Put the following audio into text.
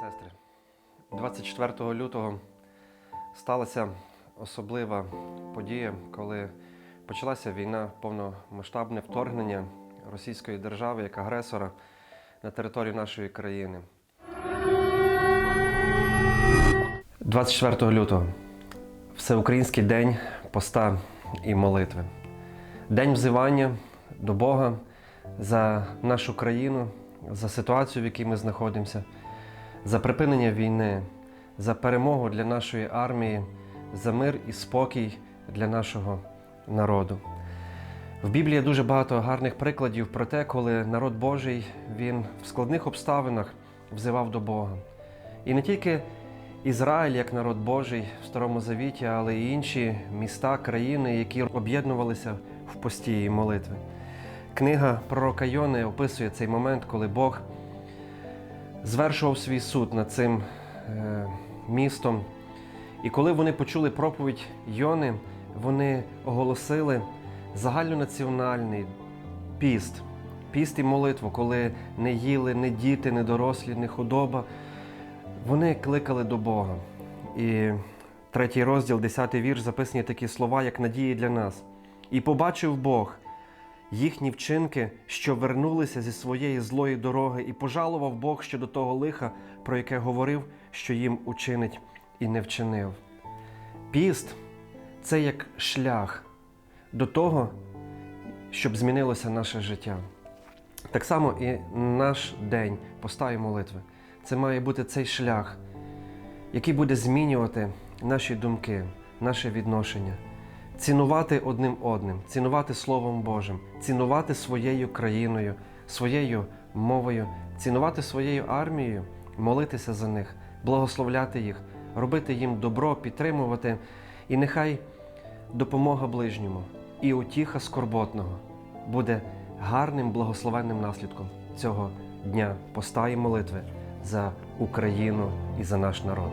сестри, 24 лютого сталася особлива подія, коли почалася війна, повномасштабне вторгнення Російської держави як агресора на територію нашої країни. 24 лютого Всеукраїнський день поста і молитви. День взивання до Бога за нашу країну, за ситуацію, в якій ми знаходимося, за припинення війни, за перемогу для нашої армії, за мир і спокій для нашого народу. В Біблії дуже багато гарних прикладів про те, коли народ Божий він в складних обставинах взивав до Бога. І не тільки Ізраїль як народ Божий в Старому Завіті, але й інші міста, країни, які об'єднувалися в пості і молитви. Книга пророка Йони описує цей момент, коли Бог звершував свій суд над цим е, містом. І коли вони почули проповідь Йони, вони оголосили загальнонаціональний піст, піст і молитву, коли не їли не діти, не дорослі, не худоба. Вони кликали до Бога. І третій розділ, десятий вірш, записані такі слова, як надії для нас. І побачив Бог їхні вчинки, що вернулися зі своєї злої дороги, і пожалував Бог щодо того лиха, про яке говорив, що їм учинить, і не вчинив. Піст це як шлях до того, щоб змінилося наше життя. Так само і наш день поста молитви. Це має бути цей шлях, який буде змінювати наші думки, наше відношення, цінувати одним одним, цінувати Словом Божим, цінувати своєю країною, своєю мовою, цінувати своєю армією, молитися за них, благословляти їх, робити їм добро, підтримувати. І нехай допомога ближньому і утіха скорботного буде гарним благословенним наслідком цього дня поста і молитви за Україну і за наш народ.